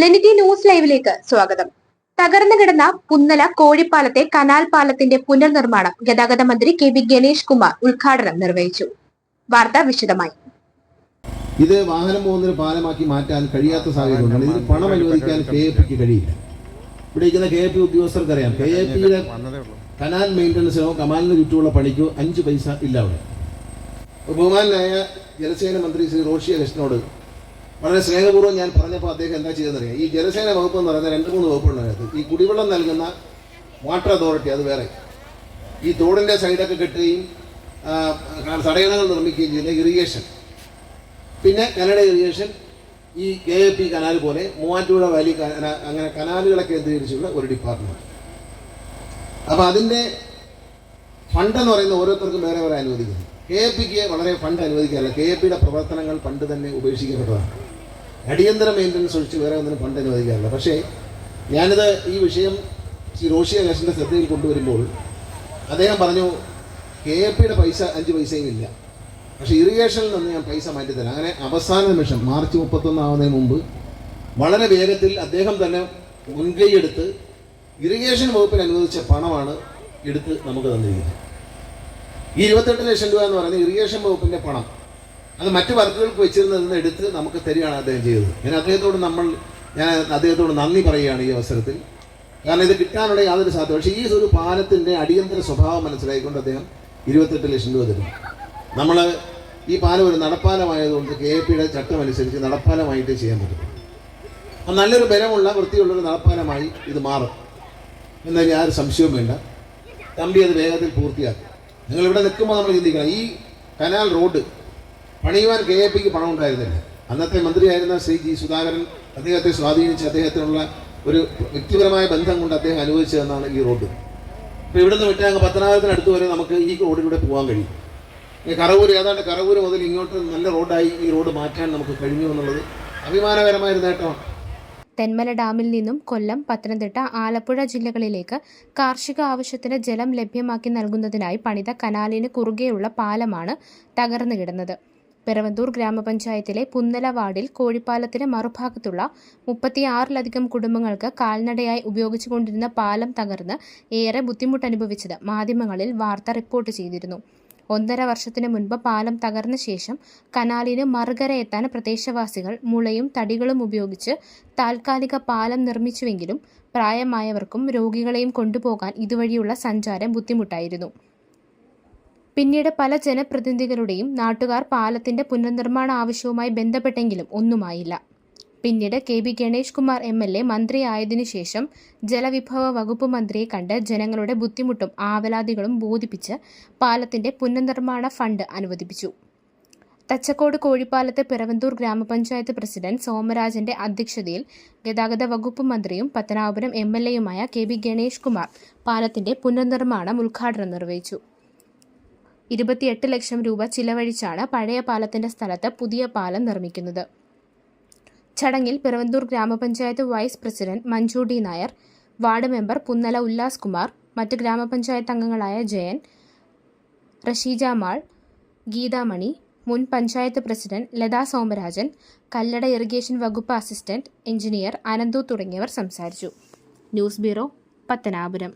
ലെനിറ്റി news ലൈവിലേക്ക് സ്വാഗതം. തകർന്നു കിടന്ന പുന്നല കോഴിപ്പാലത്തെ കനാൽ പാലത്തിന്റെ പുനർനിർമ്മാണം ഗതാഗത മന്ത്രി കെ വി ഗണേഷ് കുമാർ ഉദ്ഘാടനം നിർവഹിച്ചു. വാർത്ത വിശദമായി. ഇത് വാഹനം പോകുന്നൊരു പാലമാക്കി മാറ്റാൻ കഴിയാത്ത സാഹചര്യമുണ്ട്. ഇതിന് പണം അനുവദിക്കാൻ കെ എ പിക്ക് കഴിയില്ല. ഇവിടെ ഇരിക്കുന്ന കെ എ പി ഉദ്യോഗസ്ഥർക്കറിയാം. കെ എ പിയുടെ കനാൽ മെയിന്റനൻസിനോ കമാലിന് ചുറ്റുമുള്ള പണിക്കോ അഞ്ച് പൈസ ഇല്ല അവിടെ. ബഹുമാനായ ജലസേന മന്ത്രി ശ്രീ റോഷി അഗസ്റ്റിനോട് വളരെ സ്നേഹപൂർവം ഞാൻ പറഞ്ഞപ്പോൾ അദ്ദേഹം എന്താ ചെയ്തെന്നറിയാം ഈ ജലസേന വകുപ്പ് എന്ന് പറയുന്ന രണ്ട് മൂന്ന് വകുപ്പുണ്ട് ഈ കുടിവെള്ളം നൽകുന്ന വാട്ടർ അതോറിറ്റി അത് വേറെ. ഈ തോടിന്റെ സൈഡൊക്കെ കെട്ടുകയും തടയണകൾ നിർമ്മിക്കുകയും ചെയ്യുന്ന ഇറിഗേഷൻ പിന്നെ കനഡ ഇറിഗേഷൻ ഈ കെ എ പി കനാൽ പോലെ മൂവാറ്റുപുഴ വാലി അങ്ങനെ കനാലുകളെ കേന്ദ്രീകരിച്ചുള്ള ഒരു ഡിപ്പാർട്ട്മെന്റ് അപ്പോൾ അതിന്റെ ഫണ്ട് എന്ന് പറയുന്ന ഓരോരുത്തർക്കും വേറെ വേറെ അനുവദിക്കുന്നു. കെ എ പിക്ക് വളരെ ഫണ്ട് അനുവദിക്കാറില്ല. കെ എ പിയുടെ പ്രവർത്തനങ്ങൾ പണ്ട് തന്നെ ഉപേക്ഷിക്കപ്പെട്ടതാണ്. അടിയന്തര മെയിന്റനൻസ് ഒഴിച്ച് വേറെ ഒന്നിനും ഫണ്ട് അനുവദിക്കാറില്ല. പക്ഷേ ഞാനിത് ഈ വിഷയം ശ്രീ റോഷി അഗസ്റ്റിന്റെ ശ്രദ്ധയിൽ കൊണ്ടുവരുമ്പോൾ അദ്ദേഹം പറഞ്ഞു കെ എ പിയുടെ പൈസ അഞ്ച് പൈസയും ഇല്ല. പക്ഷേ ഇറിഗേഷനിൽ നിന്ന് ഞാൻ പൈസ മാറ്റിത്തരാം അങ്ങനെ അവസാന നിമിഷം മാർച്ച് മുപ്പത്തൊന്ന് ആവുന്നതിന് മുമ്പ് വളരെ വേഗത്തിൽ അദ്ദേഹം തന്നെ മുൻകൈയെടുത്ത് ഇറിഗേഷൻ വകുപ്പിന് അനുവദിച്ച പണമാണ് എടുത്ത് നമുക്ക് തന്നിരിക്കുന്നത്. ഈ ഇരുപത്തെട്ട് ലക്ഷം രൂപ എന്ന് പറയുന്നത് ഇറിഗേഷൻ വകുപ്പിന്റെ പണം അത് മറ്റു വർക്കുകൾക്ക് വെച്ചിരുന്നതെന്ന് എടുത്ത് നമുക്ക് തരികയാണ് അദ്ദേഹം ചെയ്തത്. ഞാൻ അദ്ദേഹത്തോട് നമ്മൾ ഞാൻ അദ്ദേഹത്തോട് നന്ദി പറയുകയാണ് ഈ അവസരത്തിൽ. കാരണം ഇത് കിട്ടാനുള്ള യാതൊരു സാധ്യത പക്ഷേ ഈ ഒരു പാലത്തിന്റെ അടിയന്തര സ്വഭാവം മനസ്സിലാക്കിക്കൊണ്ട് അദ്ദേഹം ഇരുപത്തെട്ട് ലക്ഷം രൂപ തരും. നമ്മൾ ഈ പാലം ഒരു നടപ്പാലമായതുകൊണ്ട് കെ എ പിയുടെ ചട്ടം അനുസരിച്ച് നടപ്പാലമായിട്ട് ചെയ്യാൻ പറ്റും. അപ്പം നല്ലൊരു ബലമുള്ള വൃത്തിയുള്ളൊരു നടപ്പാലമായി ഇത് മാറും. എന്നാൽ യാതൊരു സംശയവും വേണ്ട. തമ്പി അത് വേഗത്തിൽ പൂർത്തിയാക്കും. നിങ്ങൾ ഇവിടെ നിൽക്കുമ്പോൾ നമ്മൾ ചിന്തിക്കണം. ഈ കനാൽ റോഡ് പണിയുവാൻ കെ എ പിക്ക് പണം ഉണ്ടായിരുന്നില്ല. അന്നത്തെ മന്ത്രിയായിരുന്ന ശ്രീ ജി സുധാകരൻ അദ്ദേഹത്തെ സ്വാധീനിച്ച് അദ്ദേഹത്തിനുള്ള ഒരു വ്യക്തിപരമായ ബന്ധം കൊണ്ട് അദ്ദേഹം അനുവദിച്ചതെന്നാണ് ഈ റോഡ്. ഇപ്പോൾ ഇവിടുന്ന് വിട്ട് അങ്ങ് പത്തനാപുരത്തിനടുത്ത് വരെ നമുക്ക് ഈ റോഡിലൂടെ പോകാൻ കഴിയും. ഈ കറവൂര് ഏതാണ്ട് കറവൂർ മുതൽ ഇങ്ങോട്ട് നല്ല റോഡായി ഈ റോഡ് മാറ്റാൻ നമുക്ക് കഴിഞ്ഞു എന്നുള്ളത് അഭിമാനകരമായ ഒരു നേട്ടമാണ്. തെന്മല ഡാമിൽ നിന്നും കൊല്ലം പത്തനംതിട്ട ആലപ്പുഴ ജില്ലകളിലേക്ക് കാർഷിക ആവശ്യത്തിന് ജലം ലഭ്യമാക്കി നൽകുന്നതിനായി പണിത കനാലിന് കുറുകെയുള്ള പാലമാണ് തകർന്നു കിടന്നത്. പിറവന്തൂർ ഗ്രാമപഞ്ചായത്തിലെ പുന്നല വാർഡിൽ കോഴിപ്പാലത്തിന് മറുഭാഗത്തുള്ള മുപ്പത്തിയാറിലധികം കുടുംബങ്ങൾക്ക് കാൽനടയായി ഉപയോഗിച്ചുകൊണ്ടിരുന്ന പാലം തകർന്ന് ഏറെ ബുദ്ധിമുട്ടനുഭവിച്ചത് മാധ്യമങ്ങളിൽ വാർത്ത റിപ്പോർട്ട് ചെയ്തിരുന്നു. ഒന്നര വർഷത്തിന് മുൻപ് പാലം തകർന്ന ശേഷം കനാലിന് മറുകര എത്താൻ പ്രദേശവാസികൾ മുളയും തടികളും ഉപയോഗിച്ച് താൽക്കാലിക പാലം നിർമ്മിച്ചുവെങ്കിലും പ്രായമായവർക്കും രോഗികളെയും കൊണ്ടുപോകാൻ ഇതുവഴിയുള്ള സഞ്ചാരം ബുദ്ധിമുട്ടായിരുന്നു. പിന്നീട് പല ജനപ്രതിനിധികളുടെയും നാട്ടുകാർ പാലത്തിന്റെ പുനർനിർമ്മാണ ആവശ്യവുമായി ബന്ധപ്പെട്ടെങ്കിലും ഒന്നുമായില്ല. പിന്നീട് K B Ganesh Kumar M L A മന്ത്രിയായതിനു ശേഷം ജലവിഭവ വകുപ്പ് മന്ത്രിയെ കണ്ട് ജനങ്ങളുടെ ബുദ്ധിമുട്ടും ആവലാതികളും ബോധിപ്പിച്ച് പാലത്തിന്റെ പുനർനിർമ്മാണ ഫണ്ട് അനുവദിപ്പിച്ചു. തച്ചക്കോട് കോഴിപ്പാലത്ത് പിറവന്തൂർ ഗ്രാമപഞ്ചായത്ത് പ്രസിഡന്റ് സോമരാജന്റെ അധ്യക്ഷതയിൽ ഗതാഗത വകുപ്പ് മന്ത്രിയും പത്തനാപുരം എം എൽ എയുമായ കെ ബി ഗണേഷ് കുമാർ പാലത്തിന്റെ പുനർനിർമ്മാണം ഉദ്ഘാടനം നിർവഹിച്ചു. ഇരുപത്തിയെട്ട് ലക്ഷം രൂപ ചിലവഴിച്ചാണ് പഴയ പാലത്തിന്റെ സ്ഥലത്ത് പുതിയ പാലം നിർമ്മിക്കുന്നത്. ചടങ്ങിൽ പിറവന്തൂർ ഗ്രാമപഞ്ചായത്ത് vice president Manju D Nair ward member Punnala Ullas Kumar മറ്റ് ഗ്രാമപഞ്ചായത്ത് അംഗങ്ങളായ ജയൻ റഷീജ മാൾ ഗീതാമണി മുൻ പഞ്ചായത്ത് പ്രസിഡന്റ് ലതാ സോമരാജൻ കല്ലട ഇറിഗേഷൻ വകുപ്പ് അസിസ്റ്റന്റ് എഞ്ചിനീയർ അനന്തു തുടങ്ങിയവർ സംസാരിച്ചു. News bureau Pathanapuram.